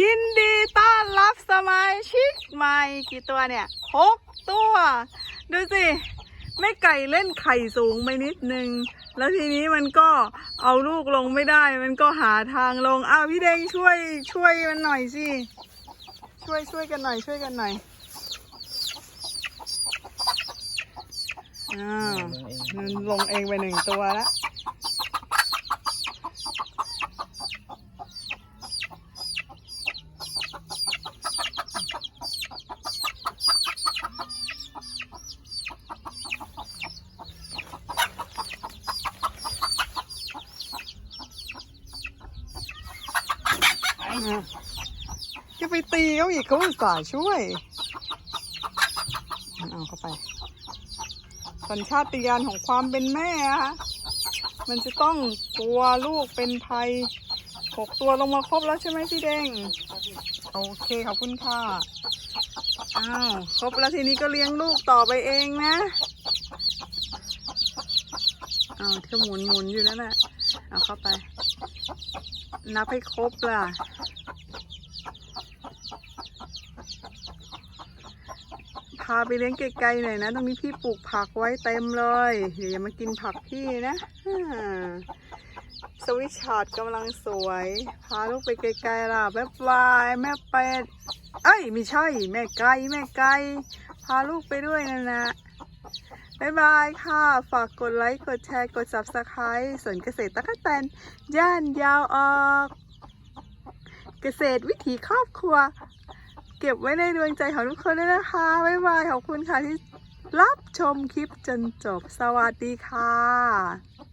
ยินดีต้อนรับสมาชิกใหม่กี่ตัวเนี่ยหกตัว ดูสิแม่ไก่เล่นไข่สูงไปนิดนึง แล้วทีนี้มันก็เอาลูกลงไม่ได้ มันก็หาทางลงอ้าวพี่เด้งช่วยช่วยมันหน่อยสิ ช่วยช่วยกันหน่อยช่วยกันหน่อยอ้าวมันลงเองไปหนึ่งตัวแล้ว จะไปตีเขาอีกเขาอุตส่าห์ช่วย มันเอาเข้าไป สัญชาตญาณของความเป็นแม่อะคะมันจะต้องกลัวลูกเป็นภัยหกตัวลงมาครบแล้วใช่ไหมพี่เด้งโอเคขอบคุณค่ะ อ้าวครบแล้วทีนี้ก็เลี้ยงลูกต่อไปเองนะอ้าวเที่ยวหมุนหมุนอยู่นั่นแหละเอาเข้าไป นับให้ครบล่ะาไปเลี้ยงไกลๆหน่อยนะ ตรงนี้พี่ปลูกผักไว้เต็มเลยเดี๋ยวอย่ามากินผักพี่นะสวิชาร์ดกำลังสวย พาลูกไปไกลๆล่ะแม่ปลายแม่เป็ดเอ้ยไม่ใช่ แม่ไก่แม่ไก่พาลูกไปด้วยนะนะบ๊ายบายค่ะ ฝากกดไลค์ กดแชร์ กด subscribe สวนเกษตรตะกะแตน ย่านยาวออก เกษตรวิถีครอบครัว เก็บไว้ในดวงใจของทุกคนด้วยนะคะ บ๊ายบายขอบคุณค่ะที่รับชมคลิปจนจบ สวัสดีค่ะ